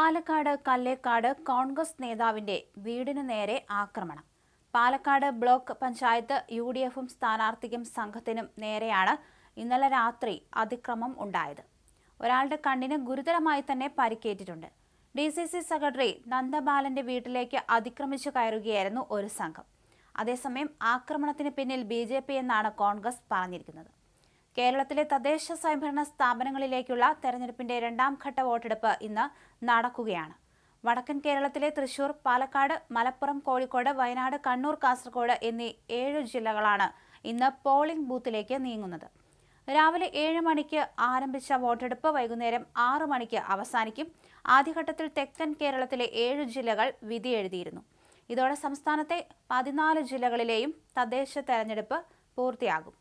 പാലക്കാട് കല്ലേക്കാട് കോൺഗ്രസ് നേതാവിന്റെ വീടിനു നേരെ ആക്രമണം. Palakkad block panchayat U D എഫും സ്ഥാനാർത്ഥിക്കും സംഘത്തിനും നേരെയാണ് ഇന്നലെ രാത്രി അതിക്രമം ഉണ്ടായത്. ഒരാളുടെ കണ്ണിന് ഗുരുതരമായി തന്നെ പരിക്കേറ്റിട്ടുണ്ട്. ഡി സി സി സെക്രട്ടറി നന്ദബാലന്റെ വീട്ടിലേക്ക് അതിക്രമിച്ചു കയറുകയായിരുന്നു ഒരു സംഘം. അതേസമയം ആക്രമണത്തിന് പിന്നിൽ ബി ജെ പി എന്നാണ് കോൺഗ്രസ് പറഞ്ഞിരിക്കുന്നത്. കേരളത്തിലെ തദ്ദേശ സ്വയംഭരണ സ്ഥാപനങ്ങളിലേക്കുള്ള തെരഞ്ഞെടുപ്പിന്റെ രണ്ടാം ഘട്ട വോട്ടെടുപ്പ് ഇന്ന് നടക്കുകയാണ്. വടക്കൻ കേരളത്തിലെ തൃശൂർ പാലക്കാട് മലപ്പുറം കോഴിക്കോട് വയനാട് കണ്ണൂർ കാസർഗോഡ് എന്നീ ഏഴ് ജില്ലകളാണ് ഇന്ന് പോളിംഗ് ബൂത്തിലേക്ക് നീങ്ങുന്നത്. രാവിലെ ഏഴ് മണിക്ക് ആരംഭിച്ച വോട്ടെടുപ്പ് വൈകുന്നേരം ആറു മണിക്ക് അവസാനിക്കും. ആദ്യഘട്ടത്തിൽ തെക്കൻ കേരളത്തിലെ ഏഴ് ജില്ലകൾ വിധി എഴുതിയിരുന്നു. ഇതോടെ സംസ്ഥാനത്തെ പതിനാല് ജില്ലകളിലെയും തദ്ദേശ തെരഞ്ഞെടുപ്പ് പൂർത്തിയാകും.